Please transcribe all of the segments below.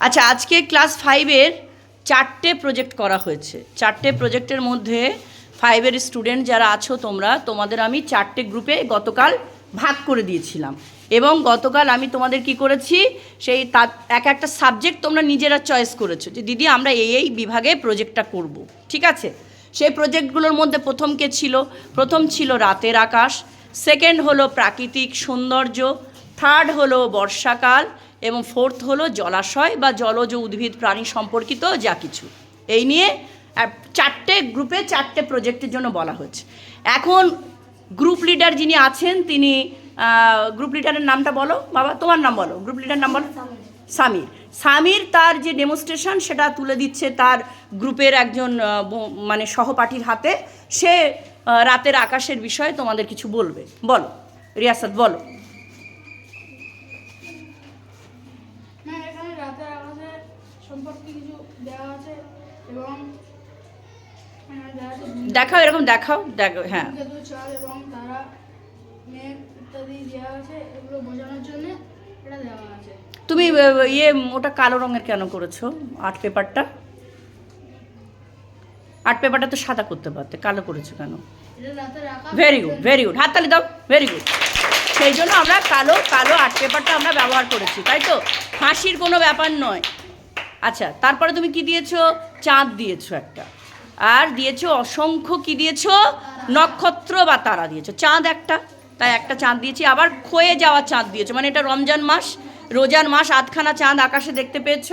আচ্ছা আজকে ক্লাস ফাইভের চারটে প্রজেক্ট করা হয়েছে। চারটে প্রজেক্টের মধ্যে ফাইভের স্টুডেন্ট যারা আছো তোমরা তোমাদের আমি চারটে গ্রুপে গতকাল ভাগ করে দিয়েছিলাম। এবং গতকাল আমি তোমাদের কি করেছি সেই তার এক একটা সাবজেক্ট তোমরা নিজেরা চয়েস করেছ যে দিদি আমরা এই এই বিভাগে প্রজেক্টটা করব। ঠিক আছে? সেই প্রজেক্টগুলোর মধ্যে প্রথম কে ছিল? প্রথম ছিল রাতের আকাশ সেকেন্ড হলো প্রাকৃতিক সৌন্দর্য থার্ড হলো বর্ষাকাল এবং ফোর্থ হলো জলাশয় বা জলজ উদ্ভিদ প্রাণী সম্পর্কিত যা কিছু। এই নিয়ে চারটে গ্রুপে চারটে প্রজেক্টের জন্য বলা হয়েছে। এখন গ্রুপ লিডার যিনি আছেন, তিনি গ্রুপ লিডারের নামটা বলো। বাবা, তোমার নাম বলো। গ্রুপ লিডার নাম বলো। সামির। সামির তার যে ডেমনস্ট্রেশন সেটা তুলে দিচ্ছে তার গ্রুপের একজন মানে সহপাঠীর হাতে। সে রাতের আকাশের বিষয়ে তোমাদের কিছু বলবে। বলো, রিয়াসাত, বলো। দেখাও এরকম দেখাও দেখো হ্যাঁ। তুমি ইয়ে ওটা কালো রঙের কেন করেছ? আর্ট পেপারটা? আর্ট পেপারটা তো সাদা করতে পারতে কালো করেছ কেন? ভেরি গুড ভেরি গুড হাততালি দাও ভেরি গুড সেই জন্য আমরা কালো কালো আর্ট পেপারটা আমরা ব্যবহার করেছি তাই তো? ফাঁসির কোনো ব্যাপার নয়। আচ্ছা তারপরে তুমি কি দিয়েছ? চাঁদ দিয়েছ একটা। আর দিয়েছ অসংখ্য কি দিয়েছ? নক্ষত্র বা তারা দিয়েছ। চাঁদ একটা, তাই একটা চাঁদ দিয়েছি। আবার ক্ষয়ে যাওয়া চাঁদ দিয়েছ মানে এটা রমজান মাস, রোজার মাস, আধখানা চাঁদ আকাশে দেখতে পেয়েছ,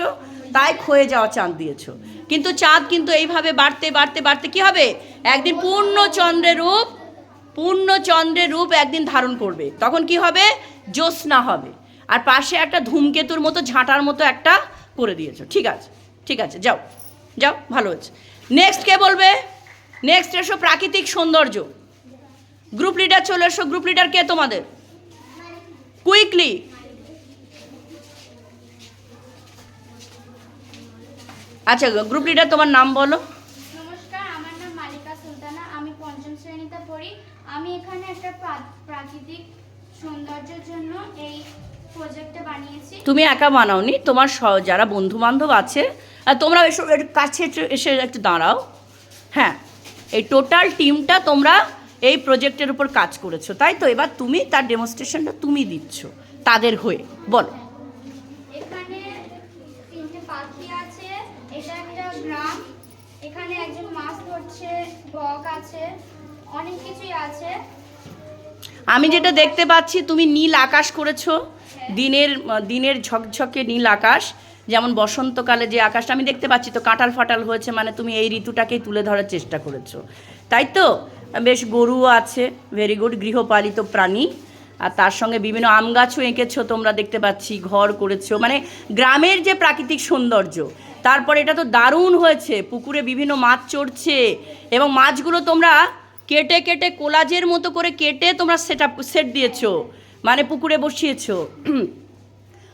তাই ক্ষয়ে যাওয়া চাঁদ দিয়েছ। কিন্তু চাঁদ কিন্তু এইভাবে বাড়তে বাড়তে বাড়তে কি হবে? একদিন পূর্ণ চন্দ্রের রূপ পূর্ণ চন্দ্রের রূপ একদিন ধারণ করবে। তখন কি হবে? জ্যোৎস্না হবে। আর পাশে একটা ধূমকেতুর মতো, ঝাঁটার মতো একটা করে দিয়েছ। ঠিক আছে ঠিক আছে, যাও যাও, ভালো হয়েছে। নেক্সট কে বলবে? নেক্সট এসো প্রাকৃতিক সৌন্দর্য। গ্রুপ লিডার চলে এসো। গ্রুপ লিডার কে তোমাদের? কুইকলি আচ্ছা গ্রুপ লিডার তোমার নাম বলো। নমস্কার, আমার নাম মালিকা সুলতানা। আমি পঞ্চম শ্রেণীতে পড়ি। আমি এখানে একটা প্রাকৃতিক সৌন্দর্যের জন্য এই তুমি একা বানাওনি তোমার যারা বন্ধু বান্ধব আছে আর তোমরা এসো একটু কাছে এসে একটু দাঁড়াও। হ্যাঁ এই টোটাল টিমটা তোমরা এই প্রজেক্টের উপর কাজ করেছ তাই তো? এবার তুমি তার ডেমনস্ট্রেশনটা তুমি দিচ্ছ তাদের হয়ে। বলো। এখানে তিনটে পাখি আছে এটা একটা গ্রাম। এখানে একজন মাছ ধরছে বক আছে অনেক কিছুই আছে। আমি যেটা দেখতে পাচ্ছি তুমি নীল আকাশ করেছ। দিনের দিনের ঝকঝকে নীল আকাশ, যেমন বসন্তকালে যে আকাশটা, আমি দেখতে পাচ্ছি তো কাঁটাল ফাটাল হয়েছে মানে তুমি এই ঋতুটাকেই তুলে ধরার চেষ্টা করেছ। তাই তো? বেশ গরুও আছে ভেরি গুড গৃহপালিত প্রাণী। আর তার সঙ্গে বিভিন্ন আম গাছও এঁকেছো, তোমরা দেখতে পাচ্ছি, ঘর করেছ। মানে গ্রামের যে প্রাকৃতিক সৌন্দর্য, তারপরে এটা তো দারুণ হয়েছে, পুকুরে বিভিন্ন মাছ চড়ছে, এবং মাছগুলো তোমরা কেটে কেটে কোলাজের মতো করে কেটে তোমরা সেট আপ সেট দিয়েছ। মানে পুকুরে বসিয়েছো।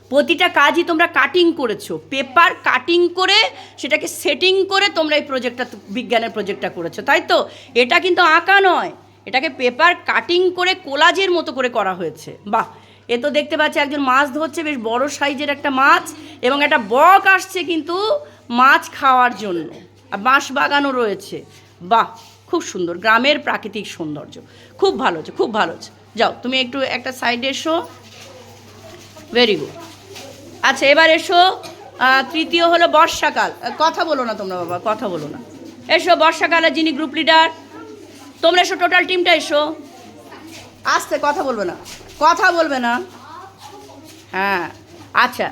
প্রতিটা কাজই তোমরা কাটিং করেছ। পেপার কাটিং করে সেটাকে সেটিং করে তোমরা এই প্রজেক্টটা বিজ্ঞানের প্রজেক্টটা করেছ, তাই তো? এটা কিন্তু আঁকা নয়। এটাকে পেপার কাটিং করে কোলাজের মতো করে করা হয়েছে। বাহ! এ তো দেখতে পাচ্ছি একজন মাছ ধরছে, বেশ বড় সাইজের একটা মাছ এবং একটা বক আসছে কিন্তু মাছ খাওয়ার জন্য। আর বাঁশ বাগানও রয়েছে। বাহ! খুব সুন্দর। গ্রামের প্রাকৃতিক সৌন্দর্য। খুব ভালো হচ্ছে, খুব ভালো হচ্ছে। যাও, তুমি একটু একটা সাইডে এসো। ভেরি গুড আচ্ছা এবার এসো তৃতীয় হলো বর্ষাকাল। কথা বলো না তোমরা বাবা, কথা বলো না। এসো বর্ষাকালে যিনি গ্রুপ লিডার তোমরা এসো টোটাল টিমটা এসো। আসতে কথা বলবে না, কথা বলবে না। হ্যাঁ আচ্ছা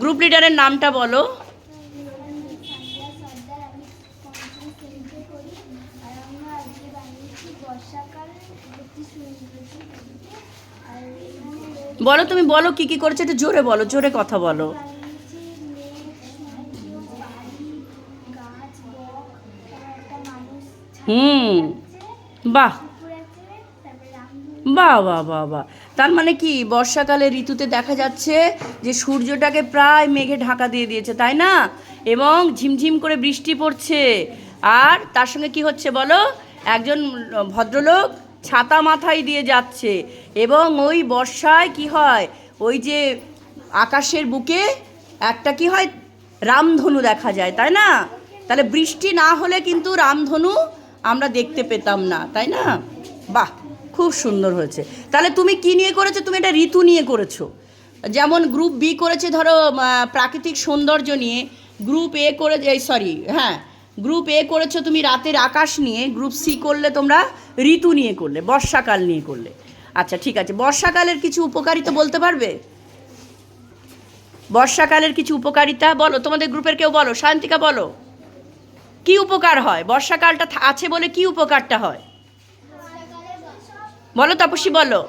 গ্রুপ লিডারের নামটা বলো সান্ধ্যা সর্দার আমি পঞ্চম শ্রেণীতে পড়ি আর আমরা আজকে বানিয়েছি বর্ষাকাল একটি সৌন্দর্য আর এখানে রয়েছে বলো তুমি বলো কি কি করেছ, একটু জোরে বলো, জোরে কথা বলো। হুম, বাহ। বাহ বাহ বাহ বাহ। তার মানে কি, বর্ষাকালে ঋতুতে দেখা যাচ্ছে যে সূর্যটাকে প্রায় মেঘে ঢাকা দিয়ে দিয়েছে, তাই না? এবং ঝিমঝিম করে বৃষ্টি পড়ছে। আর তার সঙ্গে কি হচ্ছে বলো? একজন ভদ্রলোক ছাতা মাথায় দিয়ে যাচ্ছে এবং ওই বর্ষায় কি হয়? ওই যে আকাশের বুকে একটা কি হয়? রামধনু দেখা যায়, তাই না? তাহলে বৃষ্টি না হলে কিন্তু রামধনু আমরা দেখতে পেতাম না, তাই না? বাহ, খুব সুন্দর হয়েছে। তাহলে তুমি কি নিয়ে করেছ? তুমি এটা ঋতু নিয়ে করেছ। যেমন গ্রুপ বি করেছে ধরো প্রাকৃতিক সৌন্দর্য নিয়ে। গ্রুপ এ করে সরি হ্যাঁ গ্রুপ এ করেছ তুমি রাতের আকাশ নিয়ে গ্রুপ সি করলে তোমরা ঋতু নিয়ে করলে, বর্ষাকাল নিয়ে করলে। আচ্ছা ঠিক আছে। বর্ষাকালের কিছু উপকারিতা বলতে পারবে? বর্ষাকালের কিছু উপকারিতা বলো। তোমাদের গ্রুপের কেউ বলো? শান্তিকা, বলো। কি উপকার হয়? বর্ষাকালটা আছে বলে কি উপকারটা হয়? বলো তাপসী বলো।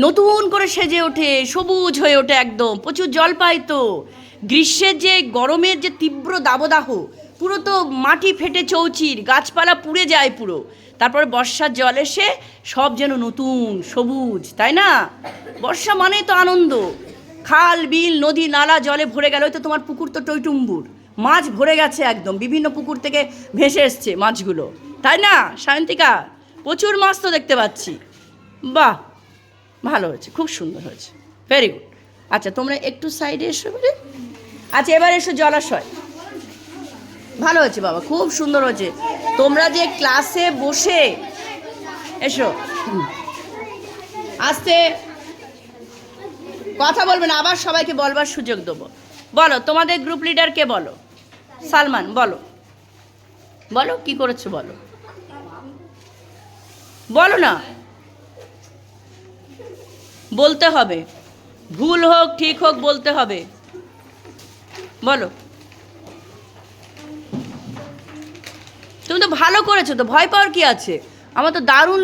নতুন করে সেজে ওঠে, সবুজ হয়ে ওঠে একদম। প্রচুর জল পায় তো। গ্রীষ্মের যে, গরমের যে তীব্র দাবদাহ, পুরো তো মাটি ফেটে চৌচির, গাছপালা পুড়ে যায় পুরো। তারপরে বর্ষার জল এসে সব যেন নতুন, সবুজ, তাই না? বর্ষা মানেই তো আনন্দ। খাল, বিল, নদী, নালা জলে ভরে গেল তো তোমার পুকুর তো টইটুম্বুর। মাছ ভরে গেছে একদম, বিভিন্ন পুকুর থেকে ভেসে এসছে মাছগুলো। তাই না, সায়ন্তিকা? প্রচুর মাছ তো দেখতে পাচ্ছি। বাহ, ভালো হয়েছে, খুব সুন্দর হয়েছে। ভেরি গুড আচ্ছা তোমরা একটু সাইডে এসো এবারে আচ্ছা এবার এসো জলাশয়। ভালো হয়েছে বাবা, খুব সুন্দর হয়েছে তোমরা যে ক্লাসে বসে, এসো। আস্তে। কথা বলবে না, আবার সবাইকে বলবার সুযোগ দেবো। বলো, তোমাদের গ্রুপ লিডার কে বলো? সালমান, বলো। বলো, কি করেছ বলো? বলো না। বলতে হবে। ভুল হোক, ঠিক হোক, বলতে হবে। বলো। তুমি তো ভালো করেছ তো ভয় পাওয়ার কি আছে? আমার তো দারুণ